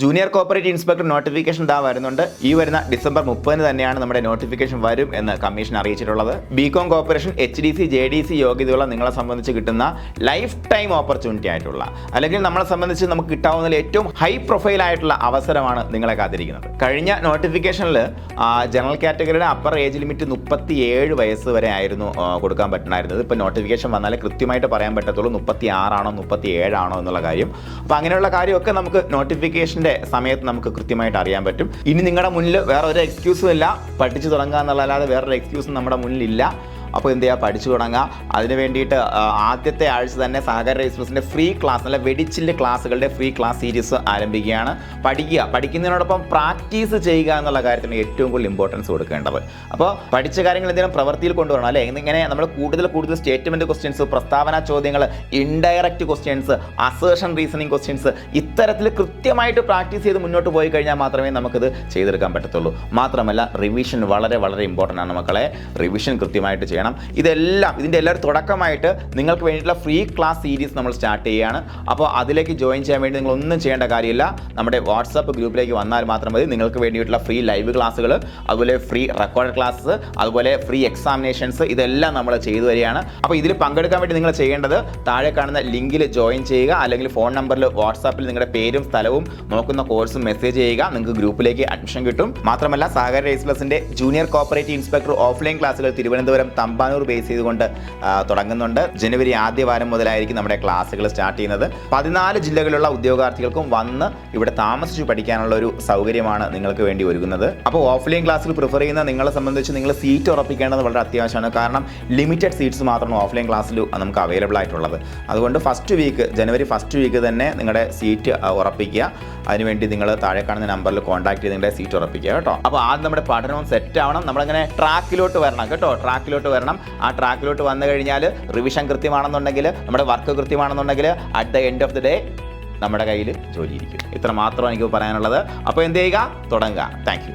Junior cooperative inspector notification ഇതാ വരുന്നുണ്ട്. ഈ വരുന്ന ഡിസംബർ മുപ്പതിന് തന്നെയാണ് നമ്മുടെ നോട്ടിഫിക്കേഷൻ വരും എന്ന് കമ്മീഷൻ അറിയിച്ചിട്ടുള്ളത്. BCom corporation H D C J D C യോഗ്യതയുള്ള നിങ്ങളെ സംബന്ധിച്ച് കിട്ടുന്ന ലൈഫ് ടൈം ഓപ്പർച്യൂണിറ്റി ആയിട്ടുള്ള അല്ലെങ്കിൽ നമ്മളെ സംബന്ധിച്ച് നമുക്ക് കിട്ടാവുന്നതിൽ ഏറ്റവും ഹൈ പ്രൊഫൈൽ ആയിട്ടുള്ള അവസരമാണ് നിങ്ങളെ കാത്തിരിക്കുന്നത്. കഴിഞ്ഞ നോട്ടിഫിക്കേഷനിൽ ജനറൽ കാറ്റഗറിയുടെ അപ്പർ ഏജ് ലിമിറ്റ് മുപ്പത്തി ഏഴ് വയസ്സ് വരെ ആയിരുന്നു കൊടുക്കാൻ പറ്റണമായിരുന്നത് ഇപ്പോൾ നോട്ടിഫിക്കേഷൻ വന്നാലേ കൃത്യമായിട്ട് പറയാൻ പറ്റത്തുള്ളൂ മുപ്പത്തി ആറാണോ മുപ്പത്തി ഏഴാണോ എന്നുള്ള കാര്യം. അപ്പോൾ അങ്ങനെയുള്ള കാര്യമൊക്കെ നമുക്ക് നോട്ടിഫിക്കേഷന്റെ സമയത്ത് നമുക്ക് കൃത്യമായിട്ട് അറിയാൻ പറ്റും. ഇനി നിങ്ങളുടെ മുന്നിൽ വേറെ ഒരു എക്സ്ക്യൂസും ഇല്ല. പഠിച്ചു തുടങ്ങുക എന്നുള്ളതല്ലാതെ വേറൊരു എക്സ്ക്യൂസും നമ്മുടെ മുന്നിലില്ല. അപ്പോൾ എന്ത് ചെയ്യുക? പഠിച്ചു തുടങ്ങുക. അതിന് വേണ്ടിയിട്ട് ആദ്യത്തെ ആഴ്ച തന്നെ സഹകരണ എക്സ്പ്രസിന്റെ ഫ്രീ ക്ലാസ് അല്ല വെടിച്ചിന്റെ ക്ലാസ്സുകളുടെ ഫ്രീ ക്ലാസ് സീരീസ് ആരംഭിക്കുകയാണ്. പഠിക്കുക. പഠിക്കുന്നതിനോടൊപ്പം പ്രാക്ടീസ് ചെയ്യുക എന്നുള്ള കാര്യത്തിന് ഏറ്റവും കൂടുതൽ ഇമ്പോർട്ടൻസ് കൊടുക്കേണ്ടത്. അപ്പോൾ പഠിച്ച കാര്യങ്ങൾ എന്തെങ്കിലും പ്രവൃത്തിയിൽ കൊണ്ടുവരണം അല്ലേ? ഇങ്ങനെ നമ്മൾ കൂടുതൽ കൂടുതൽ സ്റ്റേറ്റ്മെന്റ് ക്വസ്റ്റ്യൻസ് പ്രസ്താവന ചോദ്യങ്ങൾ indirect questions assertion reasoning questions ഇത്തരത്തിൽ കൃത്യമായിട്ട് പ്രാക്ടീസ് ചെയ്ത് മുന്നോട്ട് പോയി കഴിഞ്ഞാൽ മാത്രമേ നമുക്കിത് ചെയ്തെടുക്കാൻ പറ്റത്തുള്ളൂ. മാത്രമല്ല റിവിഷൻ വളരെ വളരെ ഇമ്പോർട്ടന്റ് ആണ് മക്കളെ. റിവിഷൻ കൃത്യമായിട്ട് ചെയ്യണം. ഇതെല്ലാം ഇതിന്റെ എല്ലാവരും തുടക്കമായിട്ട് നിങ്ങൾക്ക് വേണ്ടിയിട്ടുള്ള ഫ്രീ ക്ലാസ് സീരീസ് നമ്മൾ സ്റ്റാർട്ട് ചെയ്യുകയാണ്. അപ്പോൾ അതിലേക്ക് ജോയിൻ ചെയ്യാൻ വേണ്ടി നിങ്ങൾ ഒന്നും ചെയ്യേണ്ട കാര്യമില്ല. നമ്മുടെ വാട്സാപ്പ് ഗ്രൂപ്പിലേക്ക് വന്നാൽ മാത്രം മതി. നിങ്ങൾക്ക് വേണ്ടിയിട്ടുള്ള ഫ്രീ ലൈവ് ക്ലാസ്സുകൾ അതുപോലെ ഫ്രീ റെക്കോർഡ് ക്ലാസ് അതുപോലെ ഫ്രീ എക്സാമിനേഷൻസ് ഇതെല്ലാം നമ്മൾ ചെയ്തു വരികയാണ്. അപ്പോൾ ഇതിൽ പങ്കെടുക്കാൻ വേണ്ടി നിങ്ങൾ ചെയ്യേണ്ടത് താഴെ കാണുന്ന ലിങ്കിൽ ജോയിൻ ചെയ്യുക അല്ലെങ്കിൽ ഫോൺ നമ്പറിൽ വാട്സാപ്പിൽ നിങ്ങളുടെ പേരും സ്ഥലവും നോക്കുന്ന കോഴ്സും മെസ്സേജ് ചെയ്യുക. നിങ്ങൾക്ക് ഗ്രൂപ്പിലേക്ക് അഡ്മിഷൻ കിട്ടും. മാത്രമല്ല സാഗർ റേസ് പ്ലസിന്റെ ജൂനിയർ കോപ്പറേറ്റീവ് ഇൻസ്പെക്ടർ ഓഫ്ലൈൻ ക്ലാസ്സുകൾ തിരുവനന്തപുരം തമ്പാനൂർ ബേസ് ചെയ്തുകൊണ്ട് തുടങ്ങുന്നുണ്ട്. ജനുവരി ആദ്യ വാരം മുതലായിരിക്കും നമ്മുടെ ക്ലാസ്സുകൾ സ്റ്റാർട്ട് ചെയ്യുന്നത്. പതിനാല് ജില്ലകളിലുള്ള ഉദ്യോഗാർത്ഥികൾക്കും വന്ന് ഇവിടെ താമസിച്ച് പഠിക്കാനുള്ള ഒരു സൗകര്യമാണ് നിങ്ങൾക്ക് വേണ്ടി ഒരുങ്ങുന്നത്. അപ്പോൾ ഓഫ്ലൈൻ ക്ലാസ്സിൽ പ്രിഫർ ചെയ്യുന്ന നിങ്ങളെ സംബന്ധിച്ച് നിങ്ങൾ സീറ്റ് ഉറപ്പിക്കേണ്ടത് വളരെ അത്യാവശ്യമാണ്. കാരണം ലിമിറ്റഡ് സീറ്റ്സ് മാത്രമാണ് ഓഫ്ലൈൻ ക്ലാസ്സിൽ നമുക്ക് അവൈലബിൾ ആയിട്ടുള്ളത്. അതുകൊണ്ട് first week January first week തന്നെ നിങ്ങളുടെ സീറ്റ് ഉറപ്പിക്കുക. അതിനുവേണ്ടി നിങ്ങൾ താഴെ കാണുന്ന നമ്പറിൽ കോൺടാക്ട് ചെയ്ത് നിങ്ങളുടെ സീറ്റ് ഉറപ്പിക്കുക കേട്ടോ. അപ്പോൾ ആദ്യം നമ്മുടെ പഠനവും സെറ്റ് ആവണം. നമ്മളിങ്ങനെ ട്രാക്കിലോട്ട് വരണം കേട്ടോ. ട്രാക്കിലോട്ട് വരണം. ആ ട്രാക്കിലോട്ട് വന്നു കഴിഞ്ഞാൽ റിവിഷൻ കൃത്യമാണെന്നുണ്ടെങ്കിൽ നമ്മുടെ work കൃത്യമാണെന്നുണ്ടെങ്കിൽ at the end of the day നമ്മുടെ കയ്യിൽ ജോലിയിരിക്കും ഇത്ര മാത്രമാണ് എനിക്ക് പറയാനുള്ളത്. അപ്പോൾ എന്ത് ചെയ്യുക? തുടങ്ങുക. താങ്ക്